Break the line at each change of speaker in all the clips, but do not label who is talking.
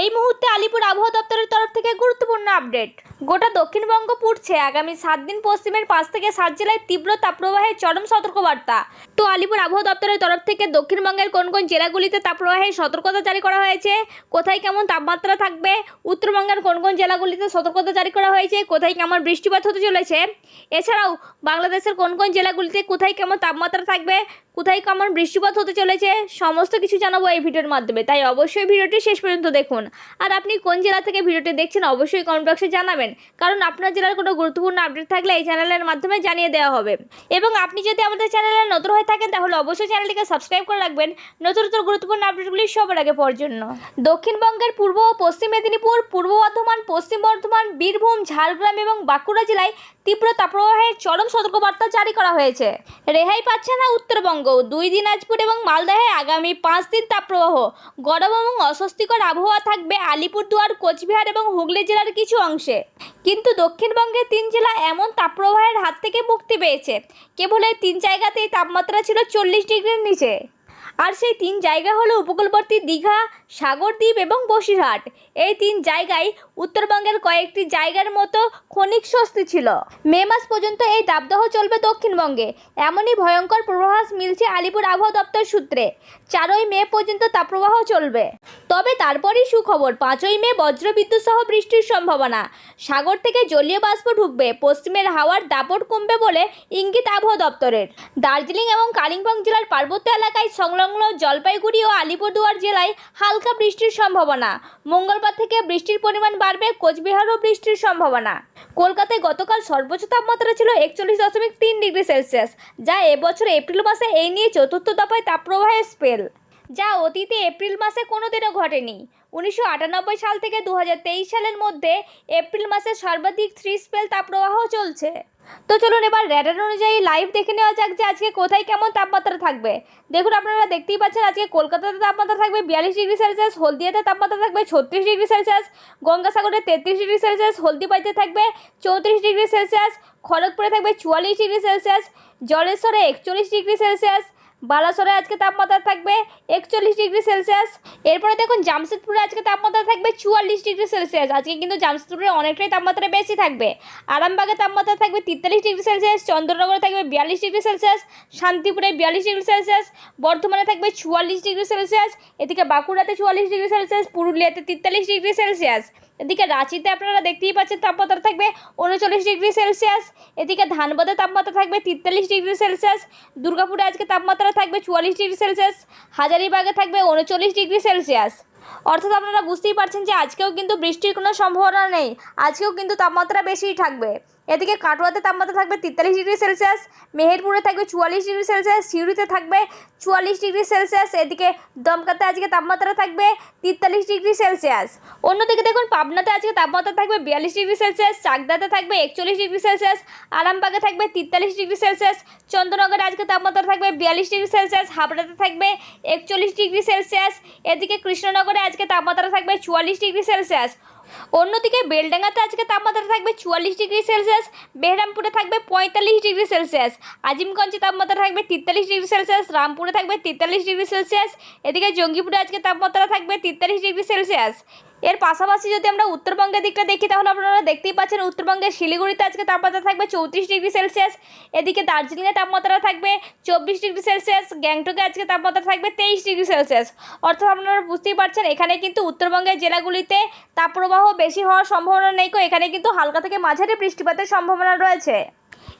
এই মুহূর্তে আলিপুর আবহাওয়া দপ্তরের তরফ থেকে গুরুত্বপূর্ণ আপডেট গোটা দক্ষিণবঙ্গ পুড়ছে আগামী সাত দিন পশ্চিমের পাঁচ থেকে সাত জেলায় তীব্র তাপপ্রবাহের চরম সতর্কবার্তা তো আলিপুর আবহাওয়া দপ্তরের তরফ থেকে দক্ষিণবঙ্গের কোন কোন জেলাগুলিতে তাপপ্রবাহের সতর্কতা জারি করা হয়েছে কোথায় কেমন তাপমাত্রা থাকবে উত্তরবঙ্গের কোন কোন জেলাগুলিতে সতর্কতা জারি করা হয়েছে কোথায় কেমন বৃষ্টিপাত হতে চলেছে এছাড়াও বাংলাদেশের কোন কোন জেলাগুলিতে কোথায় কেমন তাপমাত্রা থাকবে কোথায় কেমন বৃষ্টিপাত হতে চলেছে সমস্ত কিছু জানাবো এই ভিডিওর মাধ্যমে তাই অবশ্যই ভিডিওটি শেষ পর্যন্ত দেখুন আর আপনি কোন জেলা থেকে ভিডিওটি দেখছেন অবশ্যই কমেন্ট বক্সে জানাবেন রাখবেন কারণ আপনার জেলার কোনো গুরুত্বপূর্ণ আপডেট থাকলে এই চ্যানেলের মাধ্যমে জানিয়ে দেওয়া হবে এবং আপনি যদি আমাদের চ্যানেলে নতুন হয়ে থাকেন তাহলে অবশ্যই চ্যানেলটিকে সাবস্ক্রাইব করে রাখবেন নতুন নতুন গুরুত্বপূর্ণ আপডেটগুলি সবার আগে পর জন্য দক্ষিণবঙ্গের পূর্ব ও পশ্চিম মেদিনীপুর পূর্ব বর্ধমান পশ্চিম বর্ধমান বীরভূম ঝাড়গ্রাম এবং বাঁকুড়া জেলায় তীব্র তাপপ্রবাহের চরম সতর্কবার্তা জারি করা হয়েছে রেহাই পাচ্ছে না উত্তরবঙ্গ দুই দিনাজপুর এবং মালদাহে আগামী পাঁচ দিন তাপপ্রবাহ গরম এবং অস্বস্তিকর আবহাওয়া থাকবে আলিপুরদুয়ার কোচবিহার এবং হুগলি জেলার কিছু অংশে কিন্তু দক্ষিণবঙ্গের তিন জেলা এমন তাপপ্রবাহের হাত থেকে মুক্তি পেয়েছে কেবল এই তিন জায়গাতেই তাপমাত্রা ছিল চল্লিশ ডিগ্রির নিচে আর সেই তিন জায়গা হলো উপকূলবর্তী দীঘা সাগরদ্বীপ এবং বসিরহাট এই তিন জায়গায় উত্তরবঙ্গের কয়েকটি জায়গার মতো ক্ষণিক স্বস্তি ছিল মে মাস পর্যন্ত এই দাবদাহ চলবে দক্ষিণবঙ্গে এমনই ভয়ঙ্কর প্রভাস মিলছে আলিপুর আবহাওয়া দপ্তর সূত্রে চারই মে পর্যন্ত তাপপ্রবাহ চলবে তবে তারপরই সুখবর পাঁচই মে বজ্রবিদ্যুৎ সহ বৃষ্টির সম্ভাবনা সাগর থেকে জলীয় বাষ্প ঢুকবে পশ্চিমের হাওয়ার দাপট কমবে বলে ইঙ্গিত আবহাওয়া দপ্তরের দার্জিলিং এবং কালিম্পং জেলার পার্বত্য এলাকায় সংলগ্ন সংলগ্ন জলপাইগুড়ি ও আলিপুরদুয়ার জেলায় হালকা বৃষ্টির সম্ভাবনা মঙ্গলবার থেকে বৃষ্টির পরিমাণ বাড়বে কোচবিহারও বৃষ্টির সম্ভাবনা কলকাতায় গতকাল সর্বোচ্চ তাপমাত্রা ছিল একচল্লিশ দশমিক তিন ডিগ্রি সেলসিয়াস যা এবছর এপ্রিল মাসে এই নিয়ে চতুর্থ দফায় তাপপ্রবাহের স্পেল যা অতীতে এপ্রিল মাসে কোনোদিনও ঘটেনি উনিশশো সাল থেকে দু সালের মধ্যে এপ্রিল মাসে সর্বাধিক থ্রি স্পেল তাপপ্রবাহ চলছে তো চলুন এবার র্যাডার অনুযায়ী লাইভ দেখে নেওয়া যাক যে আজকে কোথায় কেমন তাপমাত্রা থাকবে দেখুন আপনারা দেখতেই পাচ্ছেন আজকে কলকাতাতে তাপমাত্রা থাকবে বিয়াল্লিশ ডিগ্রি সেলসিয়াস হলদিয়াতে তাপমাত্রা থাকবে ছত্রিশ ডিগ্রি সেলসিয়াস গঙ্গাসাগরে তেত্রিশ ডিগ্রি সেলসিয়াস হলদিবাড়িতে থাকবে চৌত্রিশ ডিগ্রি সেলসিয়াস খড়গপুরে থাকবে চুয়াল্লিশ ডিগ্রি সেলসিয়াস জলেশ্বরে একচল্লিশ ডিগ্রি সেলসিয়াস বালাসরে আজকে তাপমাত্রা থাকবে একচল্লিশ ডিগ্রি সেলসিয়াস এরপরে দেখুন জামশেদপুরে আজকে তাপমাত্রা থাকবে চুয়াল্লিশ ডিগ্রি সেলসিয়াস আজকে কিন্তু জামশেদপুরে অনেকটাই তাপমাত্রা বেশি থাকবে আরামবাগে তাপমাত্রা থাকবে তেতাল্লিশ ডিগ্রি সেলসিয়াস চন্দ্রনগরে থাকবে বিয়াল্লিশ ডিগ্রি সেলসিয়াস শান্তিপুরে বিয়াল্লিশ ডিগ্রি সেলসিয়াস বর্ধমানে থাকবে চুয়াল্লিশ ডিগ্রি সেলসিয়াস এদিকে বাঁকুড়াতে চুয়াল্লিশ ডিগ্রি সেলসিয়াস পুরুলিয়াতে তেতাল্লিশ ডিগ্রি সেলসিয়াস এদিকে রাঁচিতে আপনারা দেখতেই পাচ্ছেন তাপমাত্রা থাকবে উনচল্লিশ ডিগ্রি সেলসিয়াস এদিকে ধানবাদে তাপমাত্রা থাকবে তেতাল্লিশ ডিগ্রি সেলসিয়াস দুর্গাপুরে আজকে তাপমাত্রা থাকবে চুয়াল্লিশ ডিগ্রি সেলসিয়াস হাজারিবাগে থাকবে উনচল্লিশ ডিগ্রি সেলসিয়াস অর্থাৎ আপনারা বুঝতেই পারছেন যে আজকেও কিন্তু বৃষ্টির কোনো সম্ভাবনা নেই আজকেও কিন্তু তাপমাত্রা বেশিই থাকবে এদিকে কাটোয়াতে তাপমাত্রা থাকবে তেতাল্লিশ ডিগ্রি সেলসিয়াস মেহেরপুরে থাকবে চুয়াল্লিশ ডিগ্রি সেলসিয়াস সিউড়িতে থাকবে চুয়াল্লিশ ডিগ্রি সেলসিয়াস এদিকে দমকাতে আজকে তাপমাত্রা থাকবে তেতাল্লিশ ডিগ্রি সেলসিয়াস অন্যদিকে দেখুন পাবনাতে আজকে তাপমাত্রা থাকবে বিয়াল্লিশ ডিগ্রি সেলসিয়াস চাকদাতে থাকবে একচল্লিশ ডিগ্রি সেলসিয়াস আরামবাগে থাকবে তেতাল্লিশ ডিগ্রি সেলসিয়াস চন্দ্রনগরে আজকে তাপমাত্রা থাকবে বিয়াল্লিশ ডিগ্রি সেলসিয়াস হাবড়াতে থাকবে একচল্লিশ ডিগ্রি সেলসিয়াস এদিকে কৃষ্ণনগরে আজকে তাপমাত্রা থাকবে চুয়াল্লিশ ডিগ্রি সেলসিয়াস অন্যদিকে বেলডাঙ্গাতে আজকে তাপমাত্রা থাকবে চুয়াল্লিশ ডিগ্রি সেলসিয়াস বেহরামপুরে থাকবে পঁয়তাল্লিশ ডিগ্রি সেলসিয়াস আজিমগঞ্জে তাপমাত্রা থাকবে তেতাল্লিশ ডিগ্রি সেলসিয়াস রামপুরে থাকবে তেতাল্লিশ ডিগ্রি সেলসিয়াস এদিকে জঙ্গিপুরে আজকে তাপমাত্রা থাকবে তেতাল্লিশ ডিগ্রি সেলসিয়াস এর পাশাপাশি যদি আমরা উত্তরবঙ্গের দিকটা দেখি তাহলে আপনারা দেখতেই পাচ্ছেন উত্তরবঙ্গের শিলিগুড়িতে আজকে তাপমাত্রা থাকবে চৌত্রিশ ডিগ্রি সেলসিয়াস এদিকে দার্জিলিংয়ে তাপমাত্রা থাকবে চব্বিশ ডিগ্রি সেলসিয়াস গ্যাংটকে আজকে তাপমাত্রা থাকবে তেইশ ডিগ্রি সেলসিয়াস অর্থাৎ আপনারা বুঝতেই পারছেন এখানে কিন্তু উত্তরবঙ্গের জেলাগুলিতে তাপপ্রবাহ বেশি হওয়ার সম্ভাবনা নেই এখানে কিন্তু হালকা থেকে মাঝারি বৃষ্টিপাতের সম্ভাবনা রয়েছে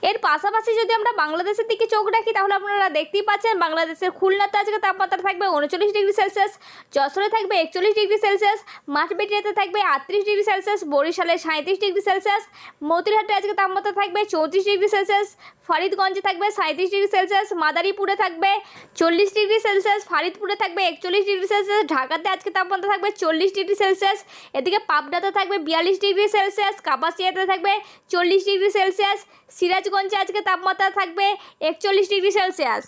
এর পাশাপাশি যদি আমরা বাংলাদেশের দিকে চোখ রাখি তাহলে আপনারা দেখতেই পাচ্ছেন বাংলাদেশের খুলনাতে আজকে তাপমাত্রা থাকবে উনচল্লিশ ডিগ্রি সেলসিয়াস যশোরে থাকবে একচল্লিশ ডিগ্রি সেলসিয়াস মাঠবেটিয়াতে থাকবে আটত্রিশ ডিগ্রি সেলসিয়াস বরিশালে সাঁত্রিশ ডিগ্রি সেলসিয়াস মতিরহাটে আজকে তাপমাত্রা থাকবে চৌত্রিশ ডিগ্রি সেলসিয়াস ফরিদগঞ্জে থাকবে সাঁত্রিশ ডিগ্রি সেলসিয়াস মাদারীপুরে থাকবে চল্লিশ ডিগ্রি সেলসিয়াস ফরিদপুরে থাকবে একচল্লিশ ডিগ্রি সেলসিয়াস ঢাকাতে আজকে তাপমাত্রা থাকবে চল্লিশ ডিগ্রি সেলসিয়াস এদিকে পাবনাতে থাকবে বিয়াল্লিশ ডিগ্রি সেলসিয়াস কাপাসিয়াতে থাকবে চল্লিশ ডিগ্রি সেলসিয়াস সিরাজ সিরাজগঞ্জে আজকে তাপমাত্রা থাকবে একচল্লিশ ডিগ্রি সেলসিয়াস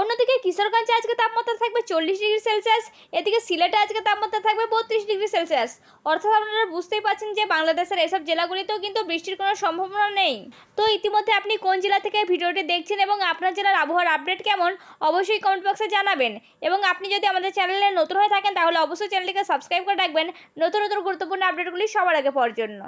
অন্যদিকে কিশোরগঞ্জে আজকে তাপমাত্রা থাকবে চল্লিশ ডিগ্রি সেলসিয়াস এদিকে সিলেটে আজকে তাপমাত্রা থাকবে বত্রিশ ডিগ্রি সেলসিয়াস অর্থাৎ আপনারা বুঝতেই পারছেন যে বাংলাদেশের এসব জেলাগুলিতেও কিন্তু বৃষ্টির কোনো সম্ভাবনা নেই তো ইতিমধ্যে আপনি কোন জেলা থেকে ভিডিওটি দেখছেন এবং আপনার জেলার আবহাওয়ার আপডেট কেমন অবশ্যই কমেন্ট বক্সে জানাবেন এবং আপনি যদি আমাদের চ্যানেলে নতুন হয়ে থাকেন তাহলে অবশ্যই চ্যানেলটিকে সাবস্ক্রাইব করে রাখবেন নতুন নতুন গুরুত্বপূর্ণ আপডেটগুলি সবার আগে পাওয়ার জন্য